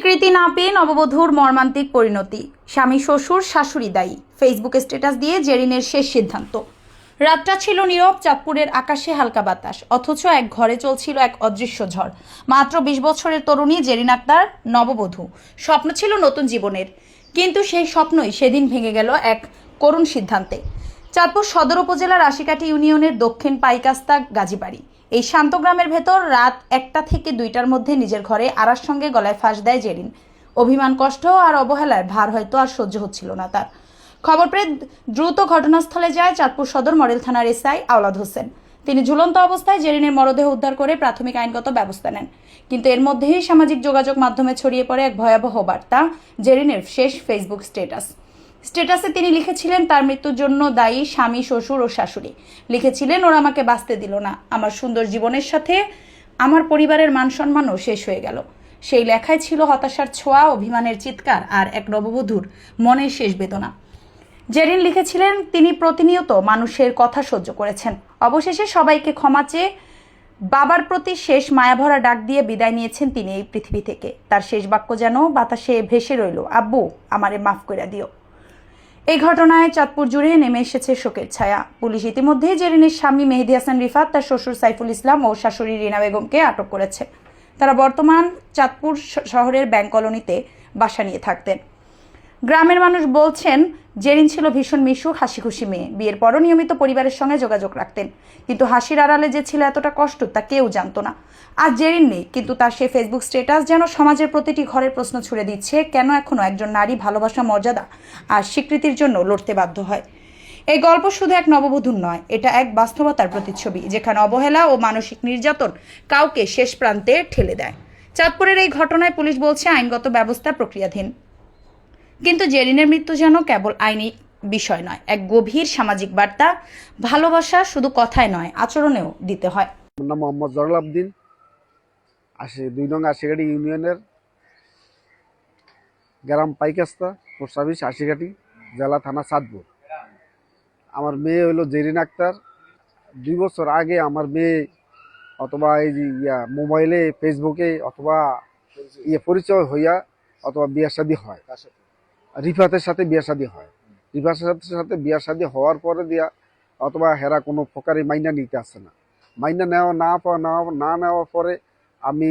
স্বীকৃতি না পেয়ে নববধূর মর্মান্তিক পরিণতি। স্বামী, শ্বশুর, শাশুড়ি দায়ী। ফেসবুকে স্ট্যাটাস দিয়ে জেরিনের শেষ সিদ্ধান্ত। রাতটা ছিল নীরব, চাঁদপুরের আকাশে হালকা বাতাস, অথচ এক ঘরে চলছিল এক অদৃশ্য ঝড়। মাত্র বিশ বছরের তরুণী জেরিন আক্তার নববধূ। স্বপ্ন ছিল নতুন জীবনের, কিন্তু সেই স্বপ্নই সেদিন ভেঙে গেল এক করুণ সিদ্ধান্তে। চাঁদপুর সদর উপজেলার আশিকাঠি ইউনিয়নের দক্ষিণ পাইকাস্তা গাজীবাড়ি। এই শান্ত গ্রামের ভেতর রাত একটা থেকে দুইটার মধ্যে নিজের ঘরে আরার সঙ্গে গলায় ফাঁস দেয় জেরিন। অভিমান, কষ্ট আর অবহেলায় ভার হয়তো আর সহ্য হচ্ছিল না তার। খবর পেয়ে দ্রুত ঘটনাস্থলে যায় চাঁদপুর সদর মডেল থানার এসআই আওলাদ হোসেন। তিনি ঝুলন্ত অবস্থায় জেরিনের মরদেহ উদ্ধার করে প্রাথমিক আইনগত ব্যবস্থা নেন। কিন্তু এর মধ্যেই সামাজিক যোগাযোগ মাধ্যমে ছড়িয়ে পড়ে এক ভয়াবহ বার্তা, জেরিনের শেষ ফেসবুক স্ট্যাটাস স্ট্যাটাসে তিনি লিখেছিলেন, তার মৃত্যুর জন্য দায়ী স্বামী, শ্বশুর ও শাশুড়ি। লিখেছিলেন, ওরা আমাকে বাঁচতে দিল না। আমার সুন্দর জীবনের সাথে আমার পরিবারের মান সম্মানও শেষ হয়ে গেল। সেই লেখায় ছিল হতাশার ছোঁয়া, অভিমানের চিৎকার আর এক নববধূর মনের শেষ বেদনা। জেরিন লিখেছিলেন, তিনি প্রতিনিয়ত মানুষের কথা সহ্য করেছেন। অবশেষে সবাইকে ক্ষমা চেয়ে বাবার প্রতি শেষ মায়াভরা ডাক দিয়ে বিদায় নিয়েছেন তিনি এই পৃথিবী থেকে। তার শেষ বাক্য যেন বাতাসে ভেসে রইল, আব্বু, আমারে মাফ করে দিও। এই ঘটনায় চাঁদপুর জুড়ে নেমে এসেছে শোকের ছায়া। পুলিশ ইতিমধ্যেই জেরিনের স্বামী মেহেদি হাসান রিফাত, তার শ্বশুর সাইফুল ইসলাম ও শাশুড়ি রিনা বেগমকে আটক করেছে। তারা বর্তমান চাঁদপুর শহরের ব্যাংক কলোনিতে বাসা নিয়ে থাকতেন। গ্রামের মানুষ বলছেন, জেরিন ছিল ভীষণ মিশুক হাসি খুশি মেয়ে। বিয়ের পরও নিয়মিত পরিবারের সঙ্গে যোগাযোগ রাখতেন। কিন্তু হাসির আড়ালে যে ছিল এতটা কষ্ট, তা কেউ জানতো না। আজ জেরিন নেই, কিন্তু তার সেই ফেসবুক স্ট্যাটাস যেন সমাজের প্রতিটি ঘরের প্রশ্ন ছুড়ে দিচ্ছে, কেন এখনও একজন নারী ভালোবাসা মর্যাদা আর স্বীকৃতির জন্য লড়তে বাধ্য হয়? এই গল্প শুধু এক নববধূর নয়, এটা এক বাস্তবতার প্রতিচ্ছবি, যেখানে অবহেলা ও মানসিক নির্যাতন কাউকে শেষ প্রান্তে ঠেলে দেয়। চাঁদপুরের এই ঘটনায় পুলিশ বলছে, আইনগত ব্যবস্থা প্রক্রিয়াধীন। কিন্তু জেরিনের মৃত্যু যেন কেবল আইনি বিষয় নয়, এক গভীর সামাজিক বার্তা। ভালোবাসা শুধু কথায় নয়, আচরণেও দিতে হয়। আমার নাম মোহাম্মদ জরুল আবদিন আশি দুই নং আশিঘাটি ইউনিয়নের গ্রাম পাইকাস্তা, পোস্ট অফিস আশিঘাটি জেলা থানা সাদপুর আমার মেয়ে হলো জেরিন আক্তার। দুই বছর আগে আমার মেয়ে অথবা এই ইয়া, মোবাইলে, ফেসবুকে অথবা ইয়ে পরিচয় হইয়া অথবা বিয়ার শাদী হয়। রিফাতের সাথে বিয়ার শাদী হয়। রিফাতের সাথে সাথে বিয়ার শাদী হওয়ার পরে দিয়া অথবা হেরা কোনো প্রকারে মাইনা নিতে আসে না। মাইনা নেওয়া না না নেওয়ার পরে আমি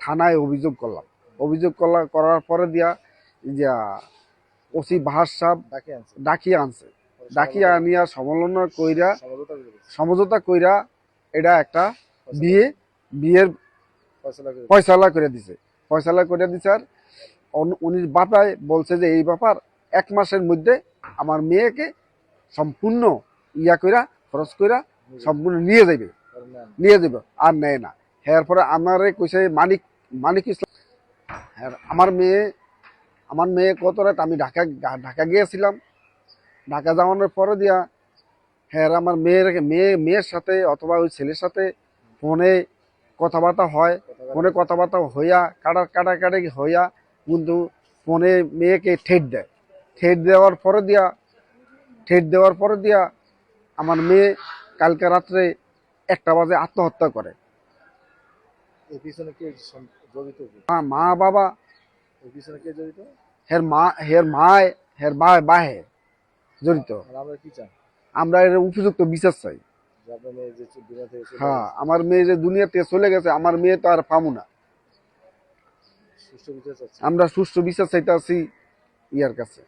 থানায় অভিযোগ করলাম। অভিযোগ করার পরে দিয়া যা ওসি বাহার সাহেব ডাকিয়ে আনছে। ডাকিয়ে আনিয়া সমলনা কইরা সমঝোতা কইরা এটা একটা বিয়ে বিয়ের ফয়সালা করে দিছে। ফয়সালা করে দিছে আর উনি বাপায় বলছে যে এই ব্যাপার এক মাসের মধ্যে আমার মেয়েকে সম্পূর্ণ ইয়া কইরা খরচ কইরা সম্পূর্ণ নিয়ে যাবে নিয়ে যাবে আর নেয় না। এরপরে আমারে কইছে মানিক মানিক ইসলাম হ্যাঁ, আমার মেয়ে আমার মেয়ে কত রাত আমি ঢাকা ঢাকা গিয়েছিলাম। ঢাকা যাওয়ানোর পরে দিয়া হ্যাঁ আমার মেয়ের মেয়ে মেয়ের সাথে অথবা ওই ছেলের সাথে ফোনে কথাবার্তা হয়। ফোনে কথাবার্তা হইয়া কাটা কাটাকাটি হইয়া কিন্তু ফোনে মেয়েকে ঠেট দেয়। ঠেট দেওয়ার পরে দিয়া ঠেট দেওয়ার পরে দিয়া আমার মেয়ে কালকে রাত্রে একটা বাজে আত্মহত্যা করে? মা বাবা। হের মা হের মায় হের বাহে জড়িত। আমরা এর উপযুক্ত বিচার চাই। হ্যাঁ আমার মেয়ে যে দুনিয়াতে চলে গেছে আমার মেয়ে তো আর পাবো না। আমরা সুষ্ঠু বিচার চাইতে আছি ইয়ার কাছে।